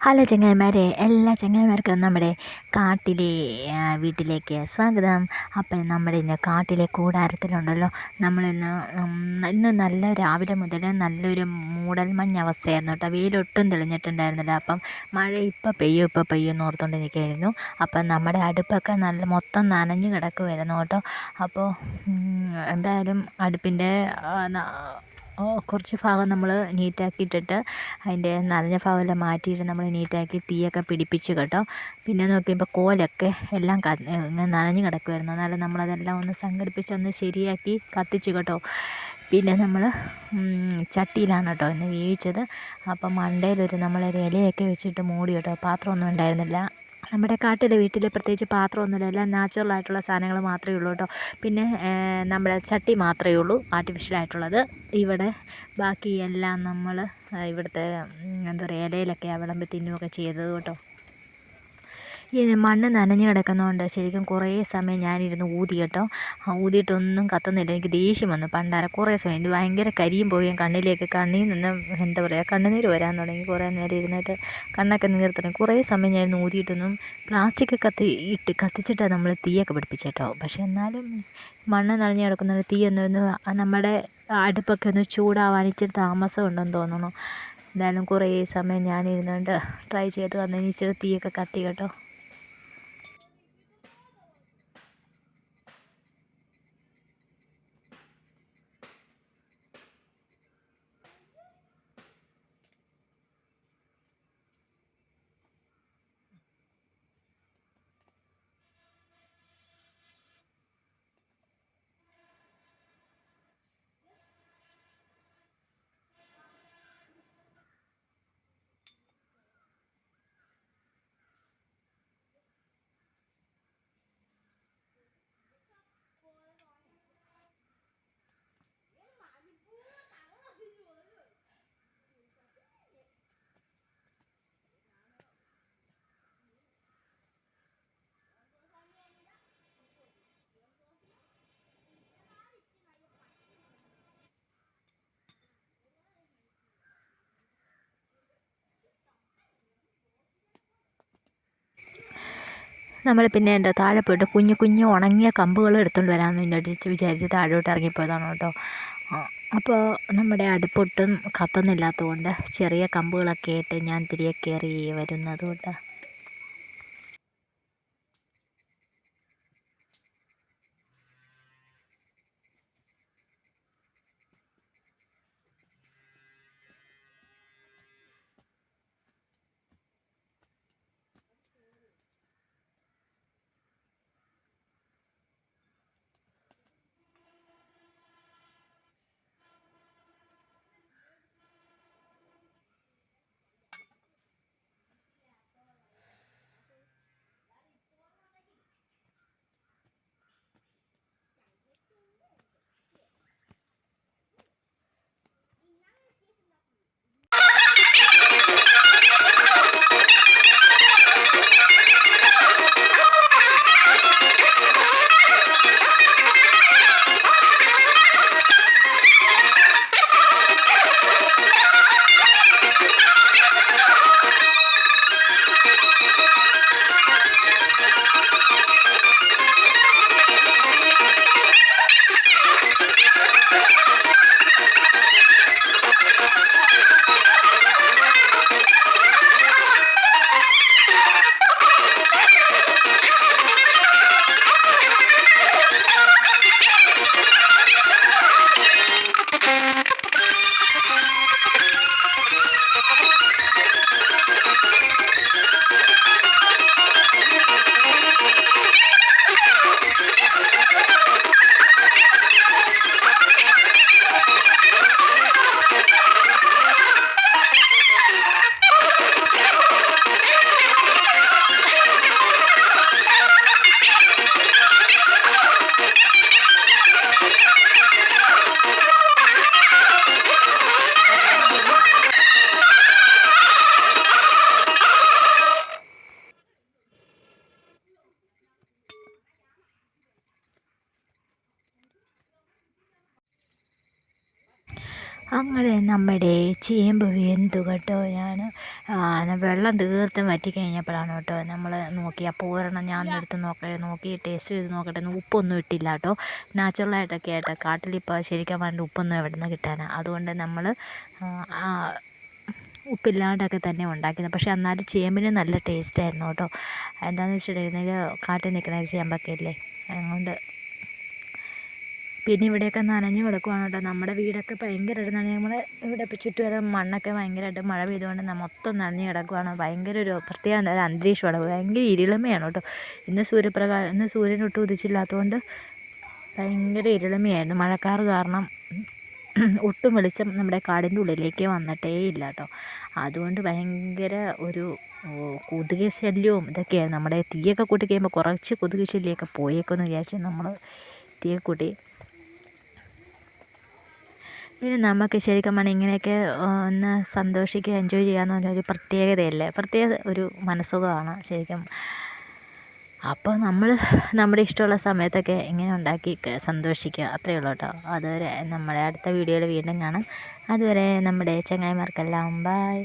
Hello ചങ്ങായിമാരെ എല്ലാ ചങ്ങായിമാർക്കും നമ്മുടെ കാട്ടിലെ വീട്ടിലേക്ക് സ്വാഗതം. അപ്പം നമ്മുടെ ഇന്ന് കാട്ടിലെ കൂടാരത്തിലുണ്ടല്ലോ. നമ്മളിന്ന് ഇന്ന് നല്ല രാവിലെ മുതൽ നല്ലൊരു മൂടൽ മഞ്ഞ അവസ്ഥയായിരുന്നു കേട്ടോ. വെയിലൊട്ടും തെളിഞ്ഞിട്ടുണ്ടായിരുന്നില്ല. അപ്പം മഴ ഇപ്പം പെയ്യും ഇപ്പം പെയ്യും എന്ന് അപ്പം നമ്മുടെ അടുപ്പൊക്കെ നല്ല മൊത്തം നനഞ്ഞു കിടക്കുമായിരുന്നു കേട്ടോ. അപ്പോൾ എന്തായാലും അടുപ്പിന്റെ കുറച്ച് ഭാഗം നമ്മൾ നീറ്റാക്കിയിട്ടിട്ട് അതിന്റെ നനഞ്ഞ ഭാഗമെല്ലാം മാറ്റിയിട്ട് നമ്മൾ നീറ്റാക്കി തീയൊക്കെ പിടിപ്പിച്ച് കേട്ടോ. പിന്നെ നോക്കിയപ്പോൾ കോലൊക്കെ എല്ലാം ഇങ്ങനെ നനഞ്ഞ് കിടക്കുമായിരുന്നു എന്നാലും നമ്മളതെല്ലാം ഒന്ന് സംഘടിപ്പിച്ചൊന്ന് ശരിയാക്കി കത്തിച്ച് കേട്ടോ. പിന്നെ നമ്മൾ ചട്ടിയിലാണ് കേട്ടോ ഇന്ന് വേവിച്ചത്. അപ്പം മണ്ടയിലൊരു നമ്മളൊരു ഇലയൊക്കെ വെച്ചിട്ട് മൂടി കേട്ടോ. പാത്രമൊന്നും ഉണ്ടായിരുന്നില്ല. നമ്മുടെ കാട്ടിലെ വീട്ടിൽ പ്രത്യേകിച്ച് പാത്രമൊന്നുമില്ല. എല്ലാം നാച്ചുറൽ ആയിട്ടുള്ള സാധനങ്ങൾ മാത്രമേ ഉള്ളൂ കേട്ടോ. പിന്നെ നമ്മുടെ ചട്ടി മാത്രമേ ഉള്ളൂ ആർട്ടിഫിഷ്യൽ ആയിട്ടുള്ളത്. ഇവിടെ ബാക്കി എല്ലാം നമ്മൾ ഇവിടുത്തെ എന്താ പറയുക ഇലയിലൊക്കെയാണ് വിളമ്പി തിന്നുകയൊക്കെ ചെയ്തത് കേട്ടോ. ഈ മണ്ണ് നനഞ്ഞ് കിടക്കുന്നതുകൊണ്ട് ശരിക്കും കുറേ സമയം ഞാനിരുന്ന് ഊതി കേട്ടോ. ആ ഊതിയിട്ടൊന്നും കത്തുന്നില്ല. എനിക്ക് ദേഷ്യം വന്നു. പണ്ടാര കുറേ സമയം ഇത് ഭയങ്കര കരിയും പോവുകയും കണ്ണിലേക്ക് കണ്ണിൽ നിന്ന് എന്താ പറയുക കണ്ണുനീര് വരാൻ തുടങ്ങി കുറേ നേരം ഇരുന്നിട്ട് കണ്ണൊക്കെ നീർ തുടങ്ങി കുറേ സമയം ഞാൻ ഊതിയിട്ടൊന്നും പ്ലാസ്റ്റിക് കത്തി ഇട്ട് കത്തിച്ചിട്ടാണ് നമ്മൾ തീയൊക്കെ പിടിപ്പിച്ചേട്ടോ പക്ഷേ എന്നാലും മണ്ണ് നനഞ്ഞ് കിടക്കുന്ന തീ ഒന്ന് നമ്മുടെ അടുപ്പൊക്കെ ഒന്ന് ചൂടാവാൻ ഇച്ചിരി താമസം ഉണ്ടെന്ന് തോന്നുന്നു. എന്തായാലും കുറേ സമയം ഞാനിരുന്നുകൊണ്ട് ട്രൈ ചെയ്ത് വന്നതിന് ഇച്ചിരി തീയൊക്കെ കത്തി കേട്ടോ. നമ്മൾ പിന്നെ എന്റെ താഴെ പോയിട്ട് കുഞ്ഞു കുഞ്ഞു ഉണങ്ങിയ കമ്പുകൾ എടുത്തുകൊണ്ട് വരാമെന്ന് വിചാരിച്ച് വിചാരിച്ച് താഴോട്ട് ഇറങ്ങിപ്പോയതാണ് കേട്ടോ. അപ്പോൾ നമ്മുടെ അടുപ്പൊട്ടും കത്തുന്നില്ലാത്തതുകൊണ്ട് ചെറിയ കമ്പുകളൊക്കെ ആയിട്ട് ഞാൻ തിരികെ കയറി വരുന്നതുകൊണ്ട് അങ്ങനെ നമ്മുടെ ചേമ്പ് വെന്തു കേട്ടോ ഞാൻ വെള്ളം തീർത്തും വറ്റിക്കഴിഞ്ഞപ്പോഴാണ് കേട്ടോ നമ്മൾ നോക്കി അപ്പോൾ ഒരെണ്ണം ഞാൻ എടുത്ത് നോക്കട്ടെ നോക്കി ടേസ്റ്റ് ചെയ്ത് നോക്കട്ടെ ഉപ്പൊന്നും ഇട്ടില്ല കേട്ടോ. നാച്ചുറലായിട്ടൊക്കെ ആയിട്ട് കാട്ടിലിപ്പോൾ ശരിക്കും പറഞ്ഞാൽ ഉപ്പൊന്നും എവിടെ നിന്ന് കിട്ടാനാണ് അതുകൊണ്ട് നമ്മൾ ഉപ്പില്ലാണ്ടൊക്കെ തന്നെ ഉണ്ടാക്കിയത്. പക്ഷേ എന്നാലും ചേമ്പിന് നല്ല ടേസ്റ്റായിരുന്നു കേട്ടോ. എന്താണെന്ന് വെച്ചിട്ടുണ്ടെങ്കിൽ കാട്ടിൽ നിൽക്കുന്ന ചേമ്പൊക്കെ ഇല്ലേ? അതുകൊണ്ട് പിന്നെ ഇവിടെയൊക്കെ നനഞ്ഞു കിടക്കുവാണ് കേട്ടോ. നമ്മുടെ വീടൊക്കെ ഭയങ്കരമായിട്ട് നനഞ്ഞ് നമ്മളെ ഇവിടെ ഇപ്പോൾ ചുറ്റുവരെ മണ്ണൊക്കെ ഭയങ്കരമായിട്ട് മഴ പെയ്തുകൊണ്ട് മൊത്തം നനഞ്ഞ് കിടക്കുവാണ്. ഭയങ്കര ഒരു പ്രത്യേക ഒരു അന്തരീക്ഷമാണ് ഭയങ്കര ഇരുളിമയാണ് കേട്ടോ. ഇന്ന് സൂര്യപ്രകാശം ഇന്ന് സൂര്യൻ ഒട്ടും ഉദിച്ചില്ലാത്തതുകൊണ്ട് ഭയങ്കര ഇരുളിമയായിരുന്നു. മഴക്കാറ് കാരണം ഒട്ടും വെളിച്ചം നമ്മുടെ കാടിന്റെ ഉള്ളിലേക്ക് വന്നിട്ടേ ഇല്ല കേട്ടോ. അതുകൊണ്ട് ഭയങ്കര ഒരു കൊതുക് ശല്യവും ഇതൊക്കെയായിരുന്നു നമ്മുടെ തീയൊക്കെ കൂട്ടി കഴിയുമ്പോൾ കുറച്ച് കൊതുക് ശല്യമൊക്കെ പോയേക്കുമെന്ന് വിചാരിച്ച് നമ്മൾ തീയെ കൂട്ടി പിന്നെ നമുക്ക് ശരിക്കും പറഞ്ഞാൽ ഇങ്ങനെയൊക്കെ ഒന്ന് സന്തോഷിക്കുക എൻജോയ് ചെയ്യാന്ന് പറഞ്ഞാൽ ഒരു പ്രത്യേകതയല്ലേ? പ്രത്യേക ഒരു മനസ്സുഖമാണ് ശരിക്കും. അപ്പോൾ നമ്മൾ നമ്മുടെ ഇഷ്ടമുള്ള സമയത്തൊക്കെ ഇങ്ങനെ ഉണ്ടാക്കി സന്തോഷിക്കുക. അത്രയേ ഉള്ളൂ കേട്ടോ. അതുവരെ നമ്മുടെ അടുത്ത വീഡിയോയിൽ വീണ്ടും കാണാം. അതുവരെ നമ്മുടെ ചങ്ങായിമാർക്കെല്ലാം ബായ്